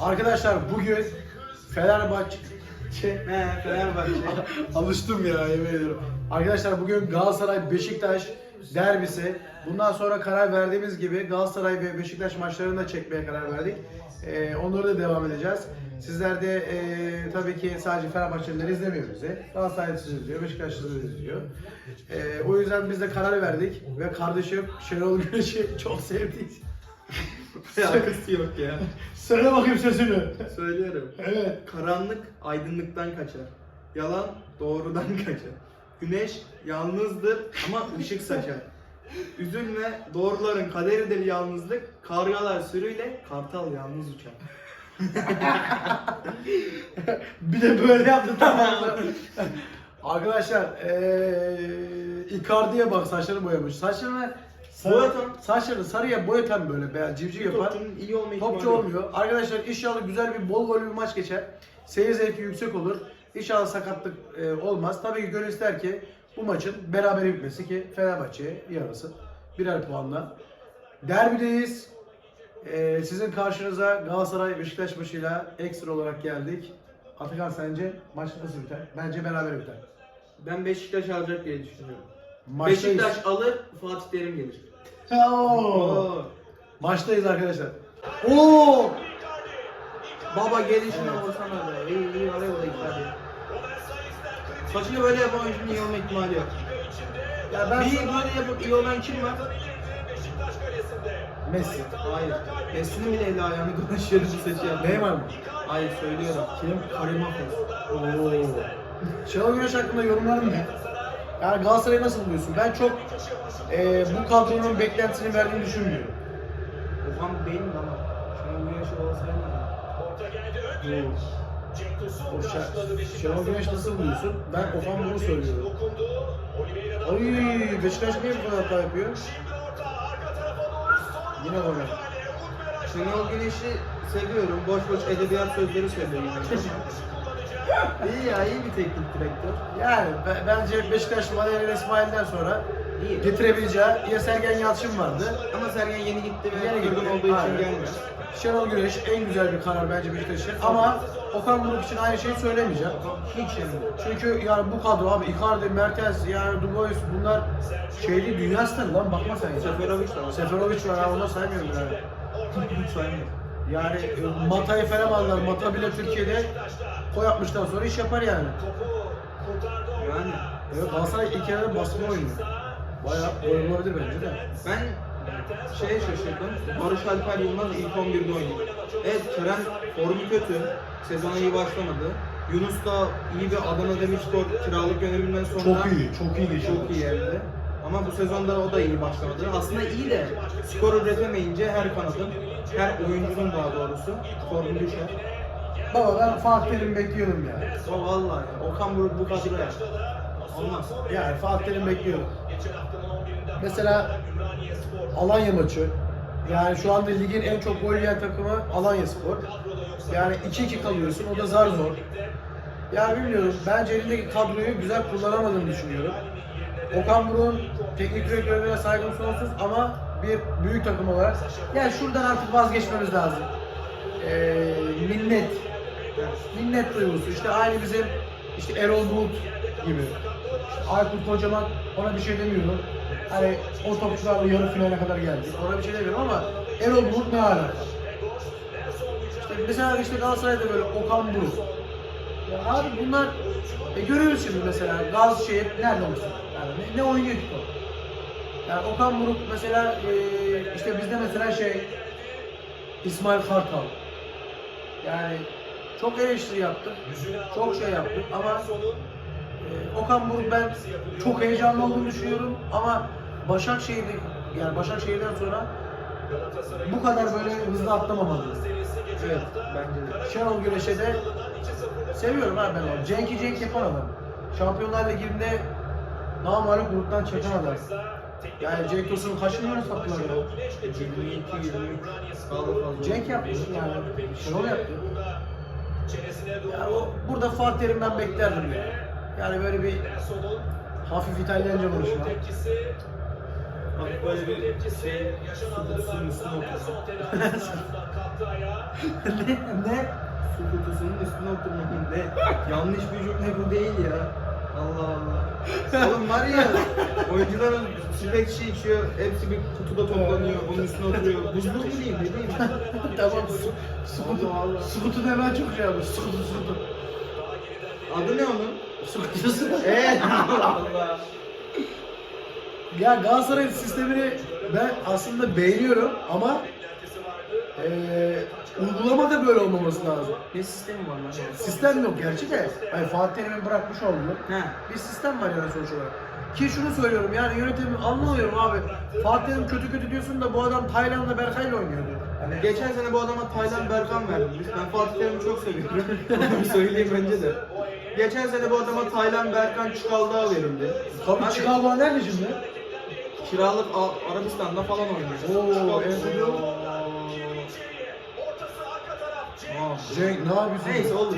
Arkadaşlar bugün Fenerbahçe He Fenerbahçe. alıştım ya yemin ediyorum. Arkadaşlar bugün Galatasaray Beşiktaş derbisi. Bundan sonra karar verdiğimiz gibi Galatasaray ve Beşiktaş maçlarını da çekmeye karar verdik. Ee, onları da devam edeceğiz. Sizler de e, tabii ki sadece Fenerbahçeliler izlemiyor bizi. Galatasaraylısı izliyor, Beşiktaşlısı izliyor. Ee, o yüzden biz de karar verdik ve kardeşim Şenol Güneş'i çok sevdik. Alakası yok ya. Söyle bakayım sesini. Söylüyorum. Evet. Karanlık aydınlıktan kaçar. Yalan doğrudan kaçar. Güneş yalnızdır ama ışık saçar. Üzülme doğruların kaderidir yalnızlık. Kargalar sürüyle kartal yalnız uçar. Bir de böyle yaptı tamam? Arkadaşlar eee Icardi'ye bak saçlarını boyamış. Saçlarını Boyatan. saçlarını sarıya boyatan böyle beyaz civciv yapar. Topçunun iyi olma ihtimali Topçu yok. olmuyor. Arkadaşlar inşallah güzel bir bol gollü bir maç geçer. Seyir zevki yüksek olur. İnşallah sakatlık e, olmaz. Tabii ki gönül ister ki bu maçın beraber bitmesi ki Fenerbahçe'ye yarasın. Birer puanla. Derbideyiz. E, sizin karşınıza Galatasaray Beşiktaş maçıyla ekstra olarak geldik. Atakan sence maç nasıl biter? Bence beraber biter. Ben Beşiktaş alacak diye düşünüyorum. Maçtayız. Beşiktaş alır, Fatih Terim gelir. Oo. Maçtayız arkadaşlar. Oo! Baba gelişine vursana be. İyi iyi oraya oraya hadi. Saçını böyle yapan oyuncunun iyi olma ihtimali yok. Ya ben Bir böyle yapıp iyi olan kim var? Messi. Hayır. Messi'nin bile eli ayağını dolaşıyor bu saçı. Neymar mı? Hayır söylüyorum. Kim? Karim Afes. Oo. Şenol Güneş hakkında yorumların ne? Yani Galatasaray'ı nasıl buluyorsun? Ben çok e, bu kadronun beklentisini verdiğini düşünmüyorum. Okan benim de ama. Şenol Güneş'i olsaydı. O Şen- Şenol Güneş nasıl buluyorsun? Ben Okan bunu söylüyorum. Ay Beşiktaş niye bu kadar hata yapıyor? Yine yaptı. Şenol Güneş'i seviyorum. Boş boş edebiyat sözleri söylüyor. İyi ya iyi bir teknik direktör. Yani be- bence Beşiktaş Valerian İsmail'den sonra İyi. getirebileceği ya Sergen Yalçın vardı. Ama Sergen yeni gitti ve Yeni kırgın gitti. olduğu için Aynen. gelmiyor. Şenol Güneş en güzel bir karar bence Beşiktaş için. Ama Okan Buruk için aynı şeyi söylemeyeceğim. Hiç yani. Çünkü yani bu kadro abi Icardi, Mertens, yani Dubois bunlar şeyli dünya starı lan bakma sen ya. Seferovic de var. Seferovic var ha onu da saymıyorum yani. Hiç saymıyorum. Yani e, Mata'yı falan aldılar. Mata bile Türkiye'de koy yapmıştan sonra iş yapar yani. Yani Evet Galatasaray ilk yarıda baskın oynuyor. Bayağı gol olabilir bence de. ben şeye şaşırdım. Barış Alper Yılmaz ilk 11'de oynuyor. Evet Kerem formu kötü. Sezona iyi başlamadı. Yunus da iyi bir Adana Demirspor kiralık yöneliminden sonra Çok iyi, çok iyi geçiyor. çok iyi geldi. Ama bu sezonda o da iyi başlamadı. Aslında iyi de skor üretemeyince her kanadın, her oyuncunun daha doğrusu formu düşer. Baba ben Fatih Terim bekliyorum ya. O vallahi ya, Okan Buruk bu kadroya. Olmaz. Yani Fatih Terim bekliyorum. Mesela Alanya maçı. Yani şu anda ligin en çok gol yiyen takımı Alanya Spor. Yani 2-2 kalıyorsun. O da zar zor. Yani bilmiyorum. Bence elindeki kadroyu güzel kullanamadığını düşünüyorum. Okan Buruk'un teknik direktörlüğüne saygım sonsuz ama bir büyük takım olarak yani şuradan artık vazgeçmemiz lazım. Ee, minnet. Minnet duygusu. İşte aynı bizim işte Erol Bulut gibi. İşte Aykut Kocaman ona bir şey demiyorum. Hani o topçularla yarı finale kadar geldik. Ona bir şey demiyorum ama Erol Bulut ne alaka? İşte mesela işte Galatasaray'da böyle Okan Buruk. Ya abi bunlar e görüyoruz şimdi mesela Gazişehir nerede olsun? Yani ne, ne oynuyor ki? Yani Okan Buruk mesela e, işte bizde mesela şey İsmail Kartal. Yani çok eleştiri yaptık. Çok şey yaptık ama e, Okan Buruk ben çok heyecanlı olduğunu düşünüyorum ama Başakşehir'de yani Başakşehir'den sonra bu kadar böyle hızlı atlamamalı. Evet, bence de. Şenol Güneş'e de seviyorum abi ben onu. Cenk'i Cenk yapan adam. Şampiyonlar Ligi'nde namalip gruptan çeken adam. Yani Cenk Tosun'un kaç milyon sattılar ya? 22, 23 kaldı fazla. Cenk yaptı yani. Şenol yaptı. Yani o, burada Fatih Terim'den beklerdim ya. Yani böyle bir hafif İtalyanca konuşma. Bak böyle bir şey, su kutusunun üstüne otursun. ne? ne? Su kutusunun üstüne oturmanın ne? Yanlış bir cümle bu değil ya. Allah Allah. Oğlum var ya oyuncular süpek şişe içiyor. Hepsi bir kutuda toplanıyor. Onun üstüne oturuyor. Buzluk mu diyeyim ne diyeyim? tamam su, su kutu. Allah Allah. Su kutu da hemen çok şey yapmış. Su kutu su kutu. Adı ne onun? Su kutusu. Evet. Allah Allah. Ya Galatasaray'ın sistemini ben aslında beğeniyorum ama eee uygulamada böyle olmaması lazım. Ne sistemi var lan? Sistem yok gerçi de. Yani Fatih Terim'in bırakmış olduğu He. bir sistem var yani sonuç olarak. Ki şunu söylüyorum yani yönetimi anlamıyorum abi. Fatih Terim kötü kötü diyorsun da bu adam Tayland'la Berkay'la oynuyordu. Hani geçen sene bu adama Taylan Berkan verdik. Ben Fatih Terim'i çok seviyorum. Onu söyleyeyim önce de. Geçen sene bu adama Taylan Berkan Çukaldağ verildi. Tabii Hani Chicago nerede şimdi? Kiralık Al- Arabistan'da falan oynuyor. Oo, en Cenk ne yapıyorsun? Neyse olur.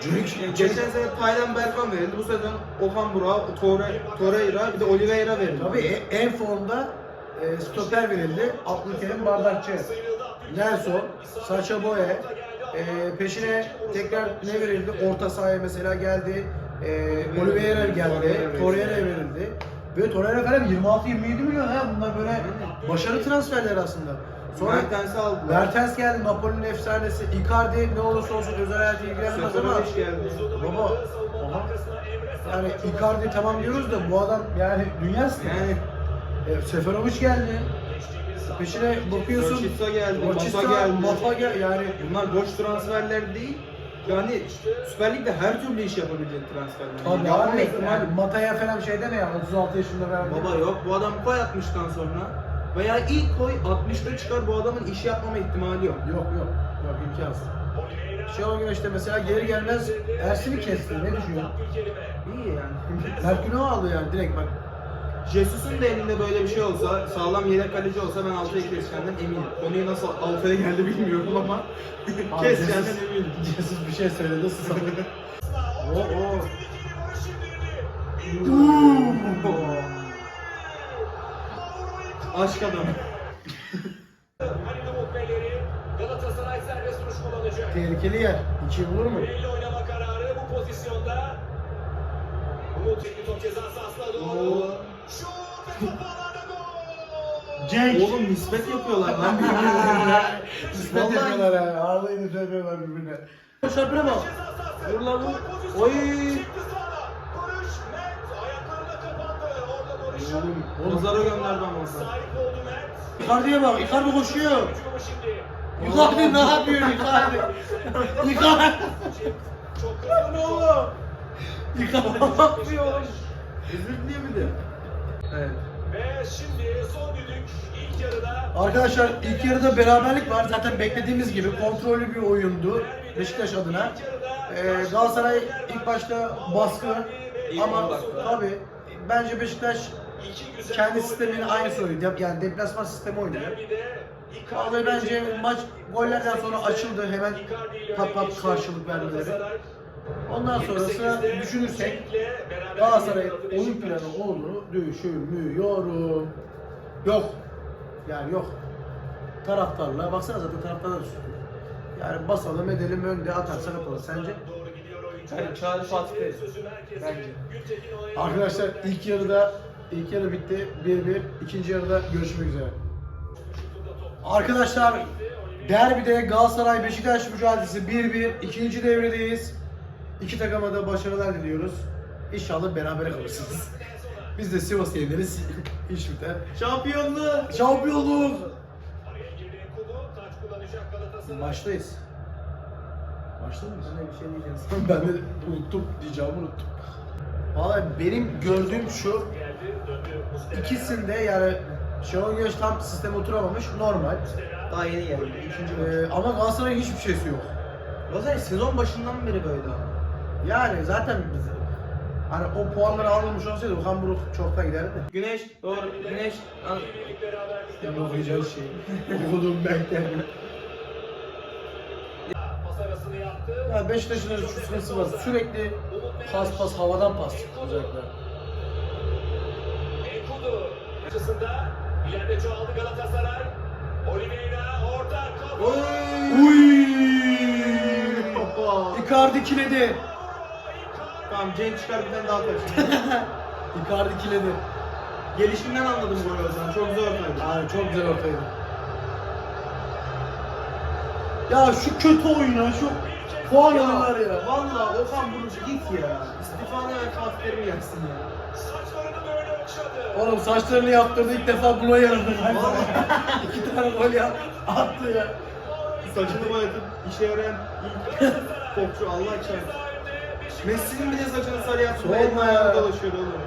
Cenk, Yani geçen sene Taylan Berkan verildi. Bu sezon Okan Burak, Torre, Torreira bir de Oliveira verildi. Tabii e- en formda e, stoper verildi. Abdülkerim Bardakçı. Nelson, Sacha Boye. E, peşine tekrar ne verildi? Orta sahaya mesela geldi. E, Oliveira geldi. Torreira verildi. Ve Torreira falan 26-27 milyon ha. Bunlar böyle başarı transferleri aslında. Sonra Mertens'i aldılar. Mertens geldi, Napoli'nin efsanesi. Icardi ne olursa olsun özel hayatı ilgilenmez ama geldi. baba aha. yani Icardi tamam diyoruz da bu adam yani dünya starı. Yani E, Seferovic geldi. Peşine bakıyorsun. Rochitsa geldi, Rochitsa, Mata geldi. Mata gel yani bunlar boş transferler değil. Yani Süper Lig'de her türlü iş yapabilecek transferler. Tabii abi, ihtimali- yani Mata'ya falan şey deme ya 36 yaşında verdi. Baba yok bu adam koy 60'tan sonra veya ilk koy 60'ta çıkar bu adamın iş yapmama ihtimali yok. Yok yok. Yok imkansız. Şenol Güneş de mesela geri gelmez Ersin'i kesti. Ne düşünüyorsun? İyi yani. Merkün'ü aldı yani direkt bak. Jesus'un da elinde böyle bir şey olsa, sağlam yedek kaleci olsa ben 6'ya keseceğinden eminim. Konuyu nasıl 6'ya geldi bilmiyorum ama keseceğinden Jesus- eminim. Jesus bir şey söyledi susadı. Oo, oo. Aşk adamı. Galatasaray serbest vuruş kullanacak. Tehlikeli yer. İki bulur mu? Elle oynama kararı bu pozisyonda. Umut bir top ceza sahasına doğru. Şut ve top ağlarda gol. Cenk. Oğlum nispet yapıyorlar lan. Nispet yapıyorlar ha. Vallahi nispet yapıyorlar birbirine. Şapına bak. Dur lan pozisyonu. Oy. Sahip oldu Mert. Icardi'ye bak. Icardi koşuyor. Icardi ne yapıyor Icardi? Icardi. Çok top. oğlum? Icardi ne yapıyor oğlum? Özür diye bir de. Evet. Ve şimdi son düdük ilk yarıda Arkadaşlar ilk yarıda beraberlik var. Zaten beklediğimiz gibi kontrollü bir oyundu Beşiktaş adına. Ee, Galatasaray ilk başta baskı ama tabi bence Beşiktaş kendi gol sistemini ve aynı oynuyor. Yani deplasman sistemi oynuyor. Vallahi bence maç gollerden sonra açıldı hemen pat pat karşılık vermeleri. Galatasaray Ondan sonrası 28'de düşünürsek yakaladı oyun planı olduğunu düşünmüyorum. Yok. Yani yok. Taraftarla baksana zaten taraftarlar susuyor. Yani basalım edelim önde atarsak atalım. Sence? Doğru gidiyor oyuncu. Hayır, Çağrı Fatih. Bence. Arkadaşlar ilk yarıda ilk yarı bitti 1-1. İkinci yarıda görüşmek üzere. Arkadaşlar derbide Galatasaray Beşiktaş mücadelesi 1-1. İkinci devredeyiz. İki takıma da başarılar diliyoruz. İnşallah berabere kalırsınız. Biz de Sivas yeneriz. İş biter. Şampiyonluk. Galatasaray. Baştayız. Başta mıyız? Bir şey ben de unuttum diyeceğimi unuttum. Valla benim gördüğüm şu. İkisinde yani Şenol Güneş tam sisteme oturamamış normal. Daha yeni geldi. İkinci maç. Ee, ama Galatasaray'ın hiçbir şeysi yok. Galatasaray sezon başından beri böyle ama. Yani zaten biz, hani o puanları almamış olsaydı Okan Buruk çoktan giderdi. Güneş, doğru. Güneş. al. Senin okuyacağın şey. Okuduğum ben yaptı. Ya Beşiktaş'ın şu sıkıntısı var. Sürekli pas pas havadan pas özellikle. Açısında ileride çoğaldı Galatasaray. Oliveira orta kafa. Oy! Hoppa. Icardi kiledi. Tamam Cenk çıkar bir tane daha kaçır. Icardi kiledi. Gelişinden anladım golü o zaman. Çok zor tabii. Yani çok güzel ortaydı. Ya şu kötü oyuna şu puan alırlar ya. Valla Okan Buruk git ya. İstifanı ver kalplerimi yaksın ya. Okşadı. Oğlum saçlarını yaptırdı ilk defa buna yaradı. İki tane gol ya. Attı ya. Saçını boyatıp işe yarayan ilk topçu Allah çarpsın. Messi'nin bile saçını sarı yaptı. Benim ya. ayağım dolaşıyordu oğlum.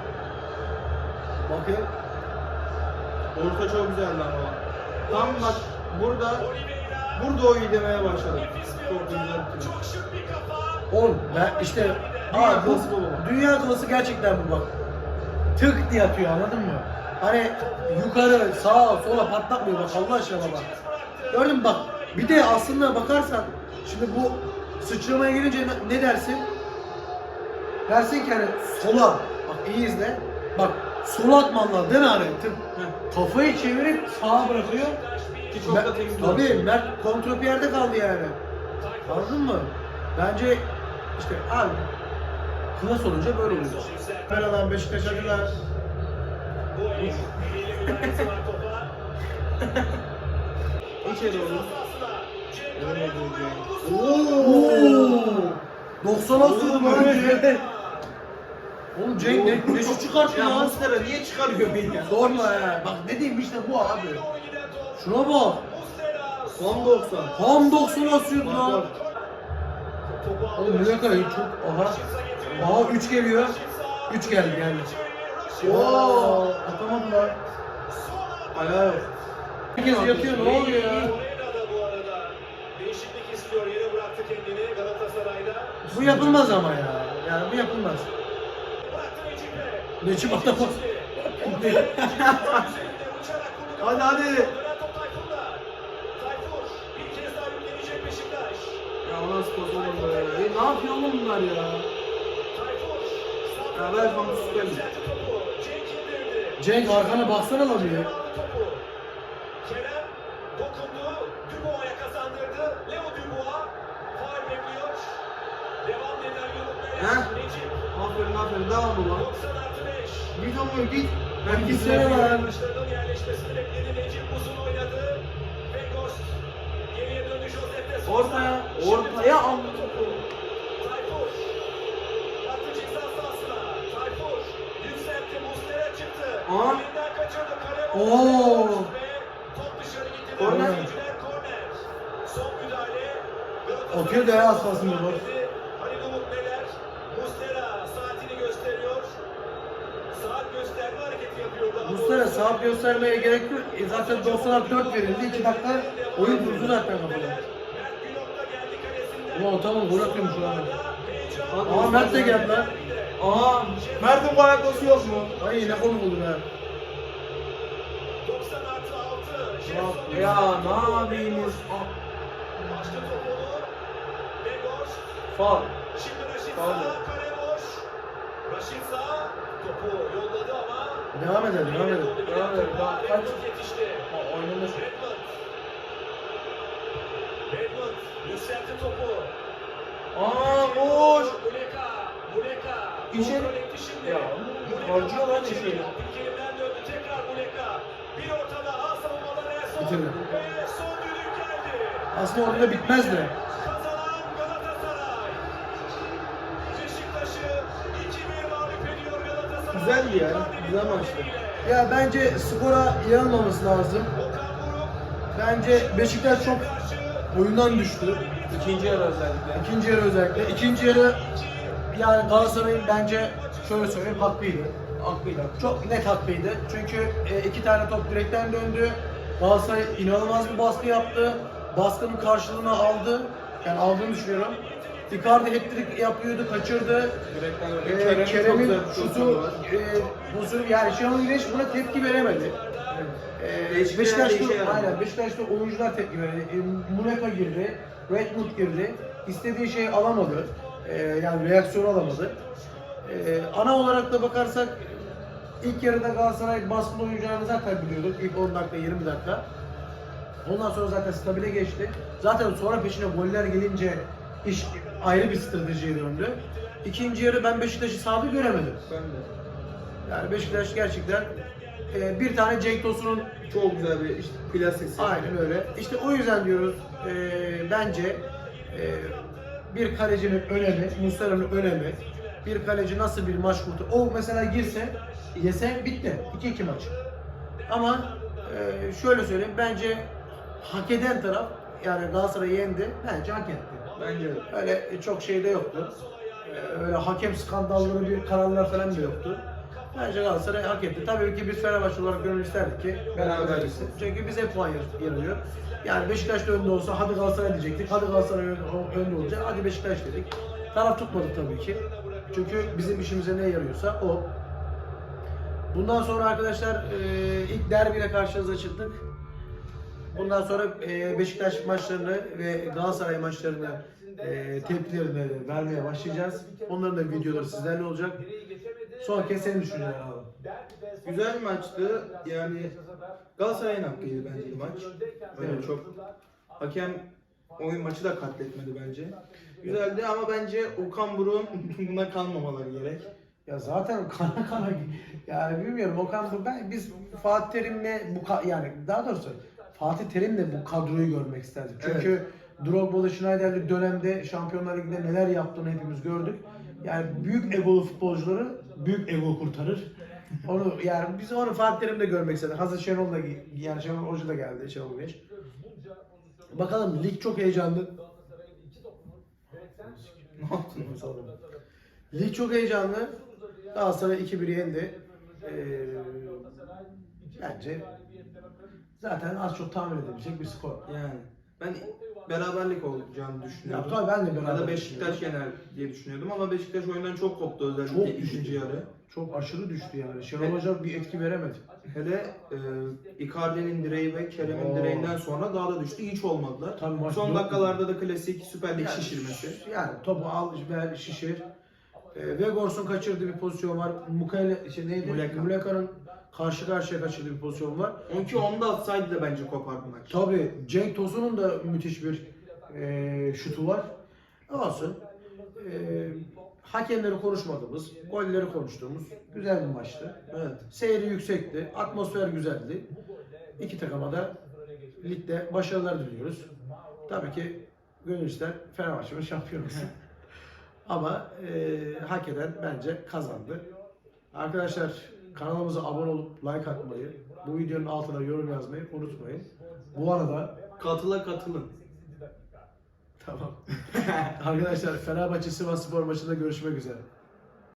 Bakın. Orta çok güzeldi ama. Tam bak burada burada o iyi demeye bir Çok güzel. Oğlum ben işte Dünya bu, dünya klası gerçekten bu bak. Tık diye atıyor anladın mı? Hani yukarı, sağa, sola patlatmıyor bak Allah aşkına bak. Gördün mü bak bir de aslında bakarsan şimdi bu sıçramaya gelince ne, dersin? Dersin ki hani sola bak iyi izle. Bak sola atman lazım değil mi hani? Tık. Kafayı çevirip sağa bırakıyor. Ki çok da temiz. Tabii Mert kontrpiyerde kaldı yani. Anladın mı? Bence işte abi klas olunca böyle oluyor. Merhabalar Beşiktaş topa. İçeri olur. Cenk Oo! 90'a sürdü Oğlum, lan evet. Cenk. Oğlum Cenk ne, ne şu çıkarttı Ya lan? Mustera niye çıkarıyor beni ya? Sorma ya. Bak ne diyeyim işte bu abi. Şuna bak. Son 90. Tam 90'a sürdü lan. Oğlum ne kadar çok aha. Aha 3 geliyor. 3 geldi geldi. Oo! Atamadılar. Ayağı yok. Herkes yatıyor ne oluyor ya? Bu arada değişiklik istiyor. Yere bıraktı kendini Galatasaray'da. Bu yapılmaz ama ya. Yani bu yapılmaz. Necip atamaz. Hadi hadi. Ya pas olur böyle ne yapıyor oğlum bunlar ya? Tayfur. sağ Ya tarafa ver bana süper. Cenk arkana baksana lan. Kerem aldı. Kerem dokundu. Dubois'a kazandırdı. Leo Dubois faul bekliyor. Devam eden He? yorumlayan Necip. Aferin aferin devam lan. 90 artı 5. Git oğlum git. Ben gitsene lan. Başlarının yerleşmesini bekledi. Necip uzun oynadı. Weghorst geriye döndü Josep de Souza. Ortaya, ortaya Tayfur al. topu. Oo. vurdu. Ve top dışarı gitti. Korner. Atıyor da az kalsın bu. Gösteriyor. Saat gösterme hareketi yapıyor. daha Muslera doğrusu. saat göstermeye gerek yok. E zaten 90'a 4 verildi. 2 dakika oyun durdu zaten kalesinden. Ulan tamam gol atıyormuş lan. Aa Mert de geldi lan. Aa, Mert'in bu ayakkabısı yok mu? Ay ne konu buldun ha. Sağ. Kale boş. Raşit Sağ. Topu yolladı ama. Devam edelim devam edelim. Devam edelim, daha kaç- yetişti. Oynamış. Redmond. Redmond yükseltti topu. Aa boş. Muleka. Muleka. Şimdi. Ya, harcıyor lan içeri. içeri. 2-1 mağlup ediyor Galatasaray. Güzeldi ya, güzel maçtı. Ya bence skora yanılmaması lazım. Bence Beşiktaş çok oyundan düştü. İkinci yarı özellikle. İkinci yarı özellikle. İkinci yarı yani Galatasaray'ın bence şöyle söyleyeyim hakkıydı. Hakkıyla. Çok net hakkıydı. Çünkü e, iki tane top direkten döndü. Galatasaray inanılmaz bir baskı yaptı. Baskının karşılığını aldı. Yani aldığını düşünüyorum. Icardi hat-trick yapıyordu, kaçırdı. Direkten Ee. Kerem'in şutu, e, pozisyonu yani Şenol Güneş buna tepki veremedi. Ee, Beşiktaş'ta, yaradı. aynen, Beşiktaş'ta oyuncular tepki verdi. E, Muleka girdi, Redmond girdi. İstediği şeyi alamadı. Ee, yani reaksiyon alamadı. Ee, ana olarak da bakarsak ilk yarıda Galatasaray baskılı oyuncağını zaten biliyorduk. İlk 10 dakika, 20 dakika. Ondan sonra zaten stabile geçti. Zaten sonra peşine goller gelince iş ayrı bir stratejiye döndü. İkinci yarı ben Beşiktaş'ı sahada göremedim. Ben de. Yani Beşiktaş gerçekten e, bir tane Cenk Tosun'un Çok güzel bir işte plasesi. aynen öyle. İşte o yüzden diyoruz e, bence e, bir kalecinin önemi, Muslera'nın önemi, bir kaleci nasıl bir maç kurtar. O mesela girse, yese bitti. 2-2 maç. Ama e, şöyle söyleyeyim bence hak eden taraf yani Galatasaray'ı yendi. Bence hak etti. Bence de. Öyle çok şey de yoktu. Ee, Öyle hakem skandalları bir kararlar falan da yoktu. Bence Galatasaray hak etti. Tabii ki biz Fenerbahçe olarak gönül isterdik ki beraber gitsin. Çünkü bize puan alıyor. Yani Beşiktaş da önde olsa hadi Galatasaray diyecektik. Hadi Galatasaray ön- önde olacak. Hadi Beşiktaş dedik. Taraf tutmadık tabii ki. Çünkü bizim işimize ne yarıyorsa o. Bundan sonra arkadaşlar e, ilk derbiyle karşınıza çıktık. Bundan sonra e, Beşiktaş maçlarını ve Galatasaray maçlarını e, tepkilerini vermeye başlayacağız. Onların da videoları sizlerle olacak. Son kez senin düşüncelerini alalım. Güzel bir maçtı. Yani Galatasaray'ın hakkıydı bence maç. Öyle Evet. çok hakem oyun maçı da katletmedi bence. Güzeldi ama bence Okan Buruk'un buna kalmamaları gerek. Ya zaten kana kana yani bilmiyorum Okan bu ben biz Fatih Terim'le bu ka- yani daha doğrusu Fatih Terim'le bu kadroyu görmek isterdik. Çünkü Drogba'lı Schneider'li dönemde Şampiyonlar Ligi'nde neler yaptığını hepimiz gördük. Yani büyük egolu futbolcuları büyük ego kurtarır. Onu yani biz onu Fatih Terim'de görmek istedik. Hazır Şenol da yani Şenol Hoca da geldi Şenol Güneş. Bakalım lig çok heyecanlı. Ne yaptın? Lig çok heyecanlı. Galatasaray 2-1 yendi. Ee, bence zaten az çok tahmin edebilecek bir skor. Yani ben beraberlik olacağını Ya düşünüyordum. tabii ben de Ya beraber da Beşiktaş yener diye düşünüyordum ama Beşiktaş oyundan çok koptu özellikle Çok ikinci düştü. yarı. Çok aşırı düştü yani. Şenol Hoca bir etki veremedi. Hele e, Icardi'nin direği ve Kerem'in Oo. direğinden sonra daha da düştü. Hiç olmadılar. Tabii maç Son yok. dakikalarda da klasik Süper Lig Yani, şişirmesi. Yani topu al, ver, şişir. Ee, Vegors'un kaçırdığı bir pozisyon var. Mukayla, şey neydi? Muleka. Muleka'nın karşı karşıya kaçırdığı bir pozisyon var. 12 onda atsaydı da bence kopardı maç. Tabii Cenk Tosun'un da müthiş bir e, şutu var. Olsun. E, hakemleri konuşmadığımız, golleri konuştuğumuz güzel bir maçtı. Evet. Seyri yüksekti, atmosfer güzeldi. İki takıma da ligde başarılar diliyoruz. Tabii ki gönül ister Fenerbahçe'nin şampiyon olsun. Ama e, hak eden bence kazandı. Arkadaşlar kanalımıza abone olup like atmayı, bu videonun altına yorum yazmayı unutmayın. Bu arada Katıla katılın. tamam. Arkadaşlar Fenerbahçe Sivas Spor maçında görüşmek üzere.